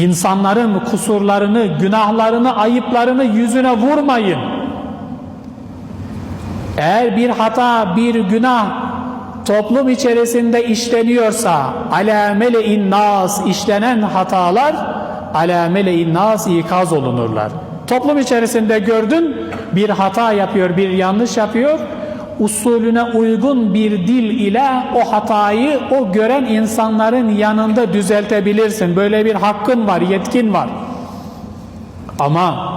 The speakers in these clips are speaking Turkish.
İnsanların kusurlarını, günahlarını, ayıplarını yüzüne vurmayın. Eğer bir hata, bir günah toplum içerisinde işleniyorsa ala mele'in işlenen hatalar ala mele'in nas ikaz olunurlar. Toplum içerisinde gördün bir hata yapıyor, bir yanlış yapıyor. Usulüne uygun bir dil ile o hatayı o gören insanların yanında düzeltebilirsin. Böyle bir hakkın var, yetkin var. Ama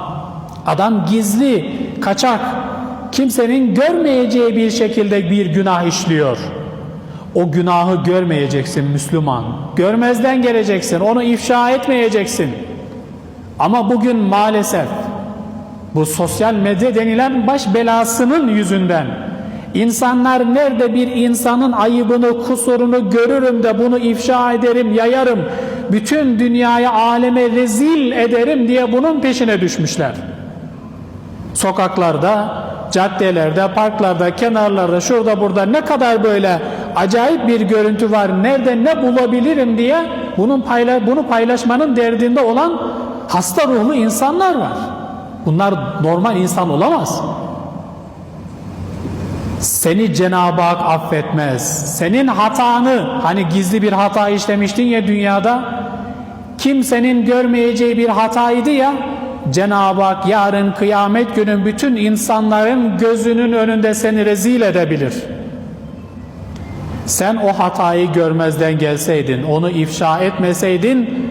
adam gizli, kaçak, kimsenin görmeyeceği bir şekilde bir günah işliyor. O günahı görmeyeceksin Müslüman. Görmezden geleceksin, onu ifşa etmeyeceksin. Ama bugün maalesef bu sosyal medya denilen baş belasının yüzünden insanlar nerede bir insanın ayıbını, kusurunu görürüm de bunu ifşa ederim, yayarım, bütün dünyaya, aleme rezil ederim diye bunun peşine düşmüşler. Sokaklarda, caddelerde, parklarda, kenarlarda, şurada burada ne kadar böyle acayip bir görüntü var. Nerede ne bulabilirim diye bunun payla bunu paylaşmanın derdinde olan hasta ruhlu insanlar var. Bunlar normal insan olamaz. Seni Cenab-ı Hak affetmez. Senin hatanı hani gizli bir hata işlemiştin ya dünyada kimsenin görmeyeceği bir hataydı ya Cenab-ı Hak yarın kıyamet günün bütün insanların gözünün önünde seni rezil edebilir. Sen o hatayı görmezden gelseydin, onu ifşa etmeseydin,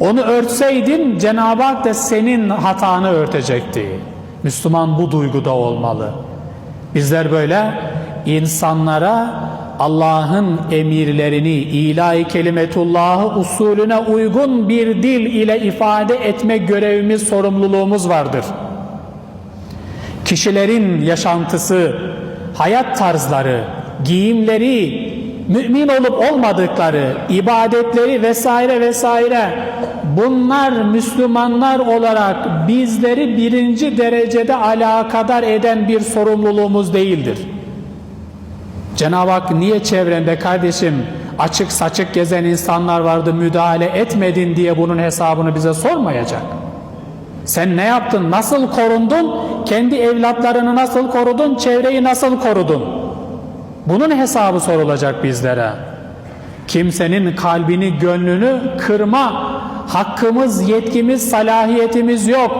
onu örtseydin Cenab-ı Hak da senin hatanı örtecekti. Müslüman bu duyguda olmalı. Bizler böyle insanlara Allah'ın emirlerini ilahi kelimetullahı usulüne uygun bir dil ile ifade etme görevimiz, sorumluluğumuz vardır. Kişilerin yaşantısı, hayat tarzları, giyimleri, mümin olup olmadıkları, ibadetleri vesaire vesaire bunlar Müslümanlar olarak bizleri birinci derecede alakadar eden bir sorumluluğumuz değildir. Cenab-ı Hak niye çevrende kardeşim açık saçık gezen insanlar vardı müdahale etmedin diye bunun hesabını bize sormayacak. Sen ne yaptın? Nasıl korundun? Kendi evlatlarını nasıl korudun? Çevreyi nasıl korudun? Bunun hesabı sorulacak bizlere. Kimsenin kalbini, gönlünü kırma hakkımız, yetkimiz, salahiyetimiz yok.